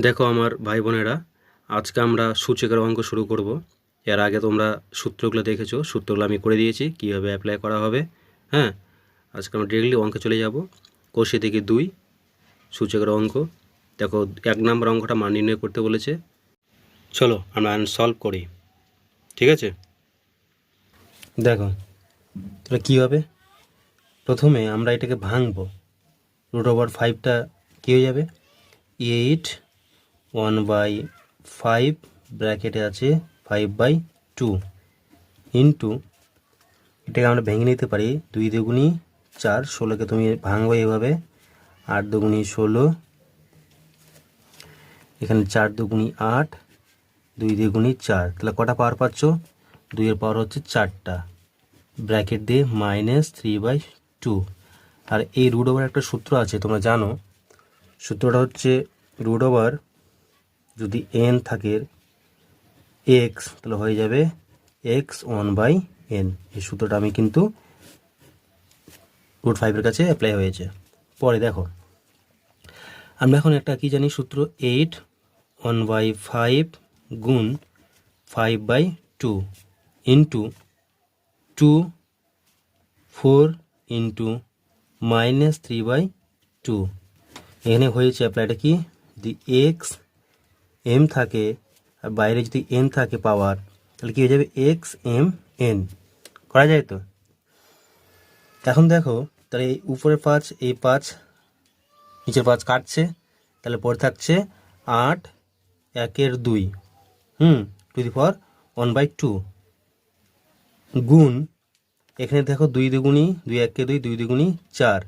দেখো আমার ভাই বোনেরা, আজকে আমরা সূচকের অঙ্ক শুরু করব। এর আগে তোমরা সূত্রগুলো দেখেছ, সূত্রগুলো আমি করে দিয়েছি, কীভাবে অ্যাপ্লাই করা হবে হ্যাঁ? আজকে আমরা ডিরেক্টলি অঙ্কে চলে যাব। কোষে থেকে দুই, সূচকের অঙ্ক। দেখো, এক নম্বর অঙ্কটা মান নির্ণয় করতে বলেছে। চলো, আমরা সলভ করি। ঠিক আছে? দেখো, তাহলে কী হবে? প্রথমে আমরা এটাকে ভাঙবো। রুট ওভার ফাইভটা কী হয়ে যাবে? এইট ওয়ান বাই ফাইভ ব্র্যাকেটে আছে ফাইভ বাই টু ইন্টু এটাকে আমরা ভেঙে নিতে পারি দুই দুগুনি চার, ষোলোকে তুমি ভাঙবো এভাবে, আট দুগুনি ষোলো, এখানে চার দুগুনি আট, দুই দুগুনি চার। তাহলে কটা পাওয়ার পাচ্ছ? দুইয়ের পাওয়ার হচ্ছে চারটা। ব্র্যাকেট দিয়ে মাইনাস থ্রি বাই টু আর এই রুট ওভার একটা সূত্র আছে, তোমরা জানো। সূত্রটা হচ্ছে রুট ওভার যদি এন থাকে এক্স তাহলে হয়ে যাবে এক্স ওয়ান বাই এন এই সূত্রটা আমি কিন্তু রুট ফাইভের কাছে অ্যাপ্লাই হয়েছে। পরে দেখো, আমরা এখন একটা কি জানি সূত্র এইট ওয়ান বাই ফাইভ গুণ five by two into two four into minus three by two এখানে হয়েছে অ্যাপ্লাইটা কি? দি এক্স এম থাকে, আর বাইরে যদি এন থাকে পাওয়ার তাহলে কী হয়ে যাবে? এক্স এম এন করা যায় তো? এখন দেখো, তাহলে এই উপরের পাঁচ, এই পাঁচ, নিচের পাঁচ কাটছে, তাহলে পরে থাকছে আট, একের দুই। হুম, to the power one by two. গুণ, এখানে দেখো দুই দুগুণি, দুই একে দুই দুই দুগুণি চার।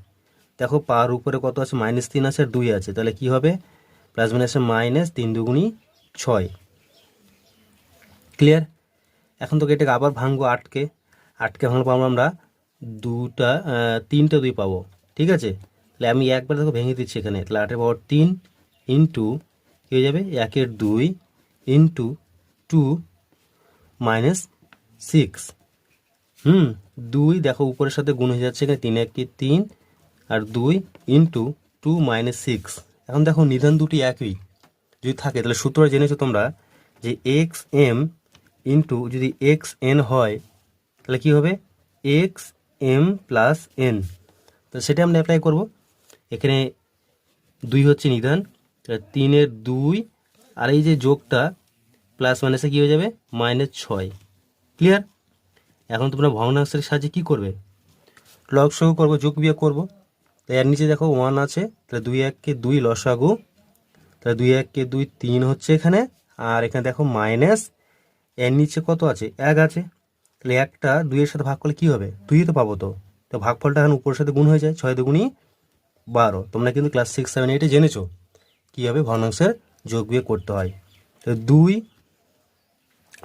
দেখো পার উপরে কত আছে? মাইনাস তিন আছে আর দুই আছে। তাহলে কি হবে? প্লাস মাইনাসে মাইনাস তিন দুগুণি ছয়। ক্লিয়ার এখন তোকে এটাকে আবার ভাঙবো আটকে। আটকে ভাঙলে পাবো আমরা দুটা তিনটা দুই পাবো। ঠিক আছে? তাহলে আমি একবার দেখো ভেঙে দিচ্ছি এখানে। তাহলে আটের পাওয়ার তিন ইন্টু কী হয়ে যাবে? একের দুই ইন্টু টু মাইনাস সিক্স। হুম, দুই দেখো উপরের সাথে গুণ হয়ে যাচ্ছে এখানে তিন একটি তিন, আর দুই ইন্টু টু মাইনাস সিক্স। এখন দেখো নিধান দুটি একই। যদি থাকে, তাহলে সূত্র জেনেছো তোমরা যে এক্স এম ইন্টু যদি এক্স এন হয়, তাহলে কী হবে? এক্স এম প্লাস এন তো সেটা আমরা অ্যাপ্লাই করব। এখানে দুই হচ্ছে নিধান তিনের দুই, আর এই যে যোগটা প্লাস মাইনাসে কী হয়ে যাবে? মাইনাস ছয়। ক্লিয়ার এখন তোমরা ভগ্নাংশের সাহায্যে কী করবে? লগ সহ করব, যোগ বিয়োগ করব। তাই এর নিচে দেখো ওয়ান আছে, তাহলে দুই এককে দুই লসাগু, তাহলে দুই এককে দুই তিন হচ্ছে এখানে, আর এখানে দেখো মাইনাস এর নিচে কত আছে? এক আছে। তাহলে একটা দুইয়ের সাথে ভাগ করলে কী হবে? দুই তো পাবো তো। তো ভাগফলটা এখন উপরের সাথে গুণ হয়ে যায়, ছয় দুগুণি বারো। তোমরা কিন্তু ক্লাস সিক্স সেভেন এইটে জেনেছো কীভাবে ভগ্নাংশের যোগ বিয়োগ করতে হয়। তো দুই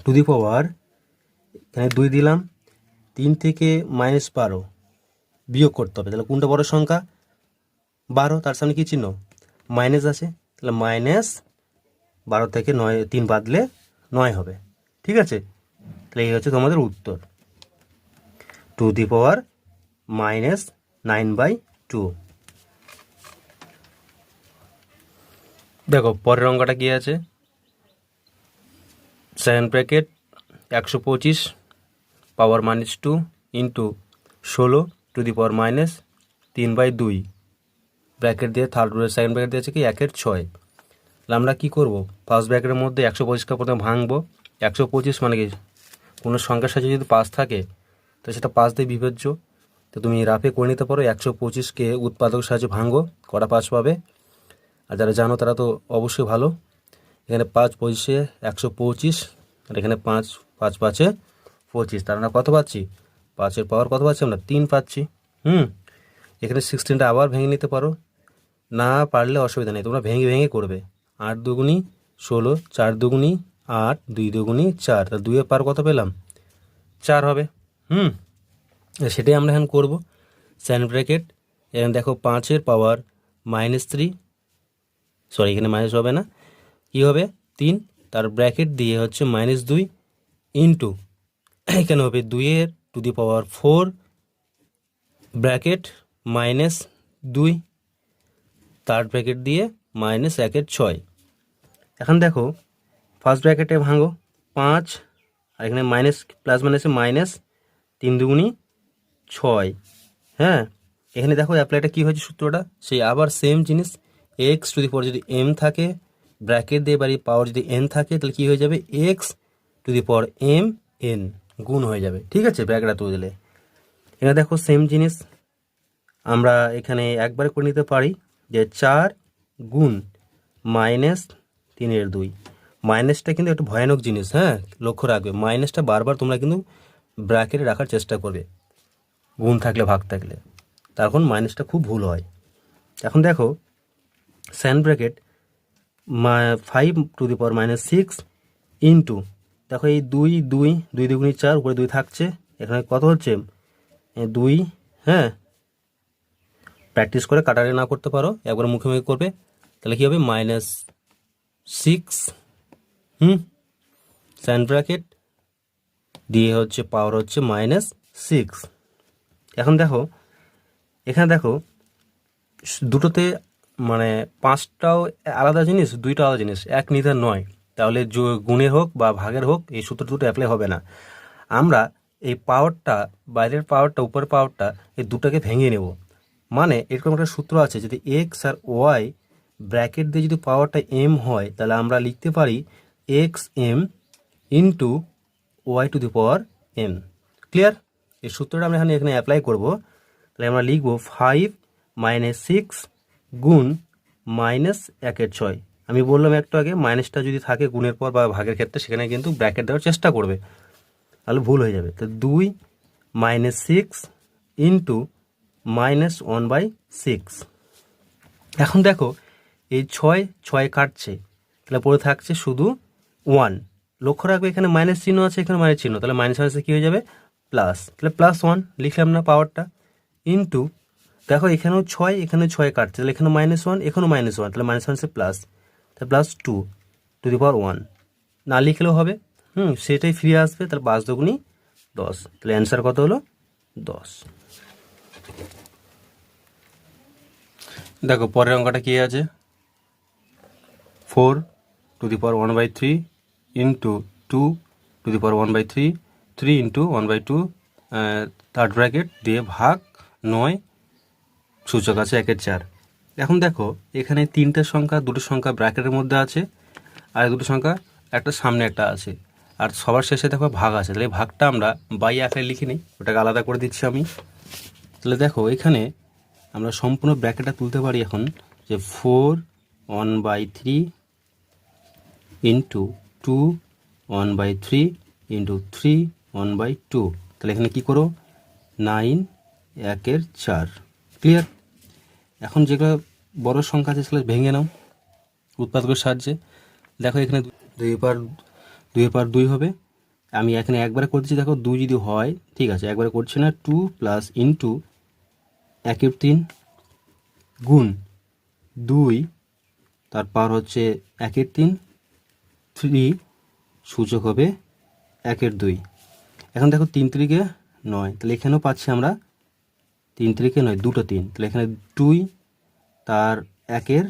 টু দি পাওয়ার এখানে দুই দিলাম, তিন থেকে মাইনাস বারো। বিয়োগ করতে হবে। তাহলে কোনটা বড় সংখ্যা? বারো, তার সামনে কী চিহ্ন? মাইনাস আছে। তাহলে মাইনাস বারো থেকে নয়, তিন বাদলে নয় হবে। ঠিক আছে? তাহলে এই হচ্ছে তোমাদের উত্তর। To the power minus nine by two. দেখো, পরের অঙ্কটা কী আছে? সেভেন প্যাকেট একশো পঁচিশ পাওয়ার মাইনাস টু ইন্টু ষোলো টু দি পাওয়ার মাইনাস তিন বাই দুই ব্র্যাকেট দিয়ে থার্ড সেকেন্ড ব্র্যাকেট দিয়েছে কি একের ছয়। তাহলে আমরা কী করব? ফার্স্ট ব্র্যাকেটের মধ্যে একশো পঁচিশকে প্রথমে ভাঙবো। একশো পঁচিশ মানে কি? কোনো সংখ্যার সাথে যদি পাঁচ থাকে, তো সেটা পাঁচ দিয়ে বিভাজ্য। তো তুমি রাফে করে নিতে পারো, একশো পঁচিশকে উৎপাদকের সাহায্যে ভাঙবো, কটা পাঁচ পাবে। আর যারা জানো তারা তো অবশ্যই ভালো। এখানে পাঁচ পঁচিশে একশো পঁচিশ, আর এখানে পাঁচ পাঁচ পাঁচে পঁচিশ। তার আমরা কত পাচ্ছি? পাঁচের পাওয়ার কত পাচ্ছি আমরা? তিন পাচ্ছি। হুম, এখানে সিক্সটিনটা আবার ভেঙে নিতে পারো। না পারলে অসুবিধা নেই, তোমরা ভেঙে ভেঙে করবে। আট দুগুনি ষোলো, চার দুগুনি আট, দুই দুগুনি চার তা দুইয়ের পার কত পেলাম? চার হবে। হুম, সেটাই আমরা এখন করব। স্যান্ড ব্র্যাকেট এখানে দেখো পাঁচের পাওয়ার মাইনাস থ্রি সরি এখানে মাইনাস হবে না। কী হবে? তিন, তার ব্র্যাকেট দিয়ে হচ্ছে মাইনাস দুই ইন্টু এখানে হবে দুইয়ের to the power four bracket minus দুই থার্ড ব্র্যাকেট দিয়ে মাইনাস একের ছয়। এখন দেখো ফার্স্ট ব্র্যাকেটে ভাঙো, পাঁচ, আর এখানে মাইনাস প্লাস মাইনাসে মাইনাস তিন দুগুনি ছয়। হ্যাঁ এখানে দেখো অ্যাপ্লাইটা কী হয়েছে সূত্রটা? সেই আবার সেম জিনিস এক্স টু দি পাওয়ার যদি এম থাকে ব্র্যাকেট দিয়ে বাড়ি পাওয়ার যদি এন থাকে, তাহলে কী হয়ে যাবে? X to the power M N গুণ হয়ে যাবে। ঠিক আছে? ব্র্যাকেটটা তুলে দিলে। এখানে দেখো সেম জিনিস। আমরা এখানে একবার করে নিতে পারি যে চার গুণ মাইনাস তিনের দুই। মাইনাসটা কিন্তু একটু ভয়ানক জিনিস হ্যাঁ? লক্ষ্য রাখবে। মাইনাসটা বারবার তোমরা কিন্তু ব্র্যাকেটে রাখার চেষ্টা করবে। গুণ থাকলে, ভাগ থাকলে। তখন মাইনাসটা খুব ভুল হয়। এখন দেখো স্যান bracket five to the power minus six into দেখো এই দুই দুই দুই দুগুণি চার, উপরে দুই থাকছে। এখানে কত হচ্ছে? দুই হ্যাঁ? প্র্যাকটিস করে কাটারে না করতে পারো, একবার মুখে মুখে করবে। তাহলে কী হবে? Minus six hmm? Sand bracket দিয়ে হচ্ছে পাওয়ার হচ্ছে মাইনাস সিক্স এখন দেখো, এখানে দেখো, দুটোতে মানে পাঁচটাও আলাদা জিনিস, দুইটা আলাদা জিনিস, এক নিধান নয়। তাহলে গুণের হোক বা ভাগের হোক, এই সূত্র দুটো অ্যাপ্লাই হবে না। আমরা এই পাওয়ারটা বাইরের পাওয়ারটা উপরের পাওয়ারটা এই দুটাকে ভেঙে নেব। মানে এরকম একটা সূত্র আছে, যদি এক্স আর ওয়াই ব্র্যাকেট দিয়ে যদি পাওয়ারটা এম হয়, তাহলে আমরা লিখতে পারি X M into Y to the power M clear এই সূত্রটা আমরা এখানে এখানে অ্যাপ্লাই করব। তাহলে আমরা লিখব ফাইভ মাইনাস সিক্স গুণ মাইনাস একের ছয়। আমি বললাম একটু আগে মাইনাসটা যদি থাকে গুণের পর বা ভাগের ক্ষেত্রে, সেখানে কিন্তু ব্র্যাকেট দেওয়ার চেষ্টা করবে। তাহলে ভুল হয়ে যাবে। তো দুই minus six into minus one by six এখন দেখো, এই ছয় ছয় কাটছে। তাহলে পড়ে থাকছে শুধু ওয়ান লক্ষ্য রাখবে, এখানে মাইনাস চিহ্ন আছে, এখানে মাইনাস চিহ্ন। তাহলে মাইনাস মাইনাসে কী হয়ে যাবে? প্লাস তাহলে প্লাস ওয়ান লিখলাম না পাওয়ারটা ইন্টু দেখো এখানেও ছয় এখানেও ছয় কাটছে। তাহলে এখানে মাইনাস ওয়ান এখানেও মাইনাস ওয়ান তাহলে মাইনাস মাইনাসে প্লাস তাহলে plus two to the power one না লিখলেও হবে। হুম, সেটাই ফিরে আসবে তাহলে পাঁচ দুগুনি দশ। তাহলে অ্যান্সার কত হলো? দশ। দেখো, পরের অঙ্কটা কি আছে? Four to the power one by three into two to the power one by three three into one by two third bracket দিয়ে ভাগ নয়। সূচক আছে একের চার। এখন দেখো, এখানে তিনটে সংখ্যা, দুটো সংখ্যা ব্র্যাকেটের মধ্যে আছে, আর দুটো সংখ্যা একটা সামনে একটা আছে। আর সবার শেষে দেখো ভাগ আছে, তাহলে ভাগটা আমরা বাই আকারে লিখে নিই, ওটাকে আলাদা করে দিচ্ছি আমি। তাহলে দেখো, এখানে আমরা সম্পূর্ণ ব্র্যাকেটটা তুলতে পারি এখন যে four one by three into two one by three into three one by two তাহলে এখানে কী করো? নাইন একের চার। ক্লিয়ার এখন যেগুলো বড় সংখ্যা আছে, সেগুলো ভেঙে নাও। উৎপাদকের সাহায্যে। দেখো এখানে দুই পার দুই পার দুই হবে। আমি এখানে একবারে করছি, দেখো দুই যদি হয়, ঠিক আছে, একবারে করছি না টু প্লাস ইন্টু একের তিন গুণ দুই তারপর হচ্ছে একের তিন থ্রি সূচক হবে একের দুই। এখন দেখো তিন তারিখে নয়, তাহলে এখানেও পাচ্ছি আমরা তিন তারিখে নয়, দুটো তিন। তাহলে এখানে দুই তার একের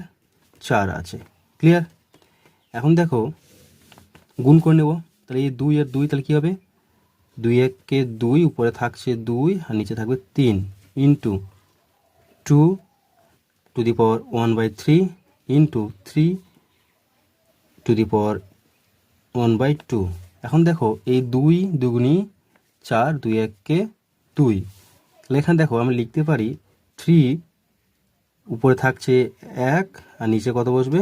চার আছে। ক্লিয়ার এখন দেখো, গুণ করে নেব। তাহলে এই দুই আর দুই তাহলে কী হবে? দুই এককে দুই, উপরে থাকছে দুই আর নিচে থাকবে তিন into two to the power one by three into three to the power one by two এখন দেখো, এই দুই দুগুনি চার, দুই এককে দুই। তাহলে এখানে দেখো, আমি লিখতে পারি থ্রি উপরে থাকছে এক আর নিচে কত বসবে?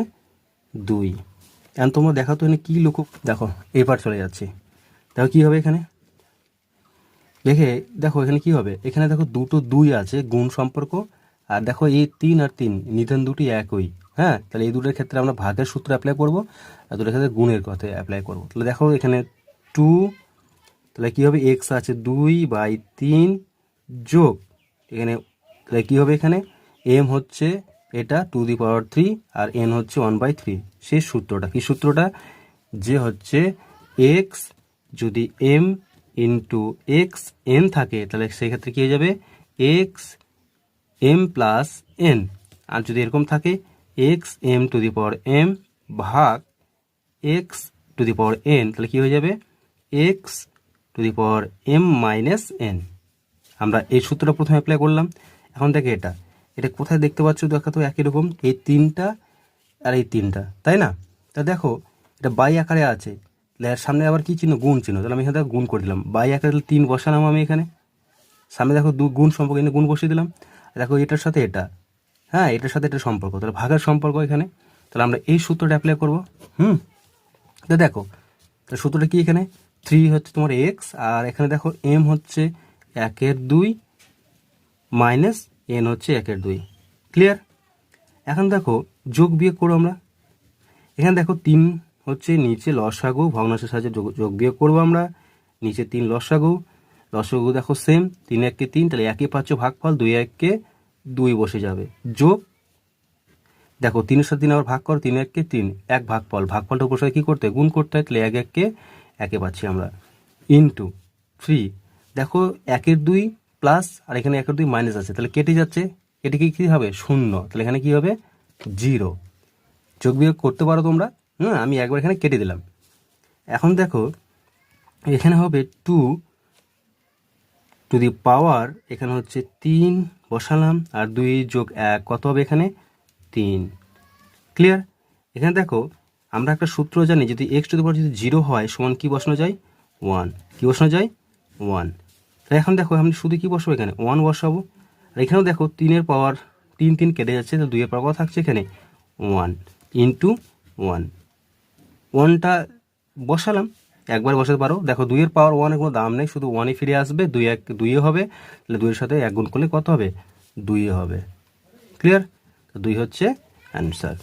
দুই। এখন তোমরা দেখো তো এখানে কী লক্ষ্য দেখো এবার চলে যাচ্ছে। দেখো কী হবে এখানে? দেখে, দেখো এখানে কি হবে? এখানে দেখো দুটো দুই আছে, গুণ সম্পর্ক। আর দেখো এই তিন আর তিন, নিধান দুটি একই। হ্যাঁ? তাহলে এই দুটোর ক্ষেত্রে আমরা ভাগের সূত্র অ্যাপ্লাই করব। আর দুটোর ক্ষেত্রে গুণের কথা অ্যাপ্লাই করব। তাহলে দেখো এখানে টু তাহলে কী হবে? এক্স আছে দুই বাই তিন যোগ। এখানে, তাহলে কী হবে এখানে? এম হচ্ছে এটা টু দি পাওয়ার থ্রি আর এন হচ্ছে ওয়ান বাই থ্রি সেই সূত্রটা কি সূত্রটা? যে হচ্ছে এক্স যদি এম ইন্টু এক্স এন থাকে, তাহলে সেক্ষেত্রে কী হয়ে যাবে? এক্স এম প্লাস এন আর যদি এরকম থাকে X M to the power M ভাগ X to the power N তাহলে কী হয়ে যাবে? X to the power M minus N আমরা এই সূত্রটা প্রথমে অ্যাপ্লাই করলাম। এখন দেখে এটা। এটা কোথায় দেখতে পাচ্ছ দেখা তো একই রকম, এই তিনটা আর এই তিনটা, তাই না? তা দেখো, এটা বাই আকারে আছে। তাহলে এর সামনে আবার কি চিহ্ন? গুণ চিহ্ন। তাহলে আমি এখানে গুণ করে দিলাম। বাই আকারে তাহলে তিন বসালাম আমি এখানে। সামনে দেখো দু গুণ সম্পর্ক, এখানে গুণ বসিয়ে দিলাম। দেখো এটার সাথে এটা। হ্যাঁ এটার সাথে এটা সম্পর্ক। তাহলে ভাগের সম্পর্ক এখানে। তাহলে আমরা এই সূত্রটা অ্যাপ্লাই করব। হুম? তো দেখো তো সূত্রটা কি এখানে? থ্রি হচ্ছে তোমার এক্স আর এখানে দেখো এম হচ্ছে একের দুই মাইনাস এন হচ্ছে একের দুই। ক্লিয়ার এখন দেখো, যোগ বিয়োগ করো আমরা। এখানে দেখো, তিন হচ্ছে নিচে লসাগু, ভগ্নাংশের সাহায্যে যোগ যোগ বিয়োগ করব আমরা। নিচে তিন লসাগু। লসাগু দেখো সেম তিন এককে তিন, তাহলে একই পাচ্ছ ভাগফল দুই এককে দুই বসে যাবে। যোগ? দেখো, তিনের সাথে তিন আবার ভাগ করো, তিন এককে তিন, এক ভাগফল। ভাগফলটা উপর সাথে কী করতে? গুণ করতে হয়, তাহলে এক এককে একে পাচ্ছি আমরা। ইনটু থ্রি দেখো, একের দুই প্লাস আর এখানে একের দুই মাইনাস আছে। তাহলে কেটে যাচ্ছে। কেটে কি কী হবে? শূন্য। তাহলে এখানে কী হবে? জিরো। যোগ বিয়োগ করতে পারো তোমরা। হুম, আমি একবার এখানে কেটে দিলাম। এখন দেখো, এখানে হবে টু টু দি পাওয়ার এখানে হচ্ছে তিন বসালাম, আর দুই যোগ এক, কত হবে এখানে? তিন। ক্লিয়ার এখানে দেখো, আমরা একটা সূত্র জানি, যদি এক্স টু দি পাওয়ার যদি জিরো হয়, সমান কি বসানো যায়? ওয়ান কি বসানো যায়? ওয়ান তাহলে এখন দেখো আমি শুধু কি বসাবো এখানে? ওয়ান বসাবো। আর এখানেও দেখো, তিনের পাওয়ার তিন তিন কেটে যাচ্ছে, তো দুইয়ের পাওয়ার থাকছে এখানে? ওয়ান ইন্টু ওয়ান ওয়ানটা বসালাম। একবার বসাতে পারো। দেখো, দুইয়ের পাওয়ার ওয়ানের কোনো দাম নেই, শুধু ওয়ানে ফিরে আসবে, দুই এক, দুইয়ে হবে। তাহলে দুইয়ের সাথে এক গুণ করলে কত হবে? দুইয়ে হবে। ক্লিয়ার দুই হচ্ছে অ্যান্সার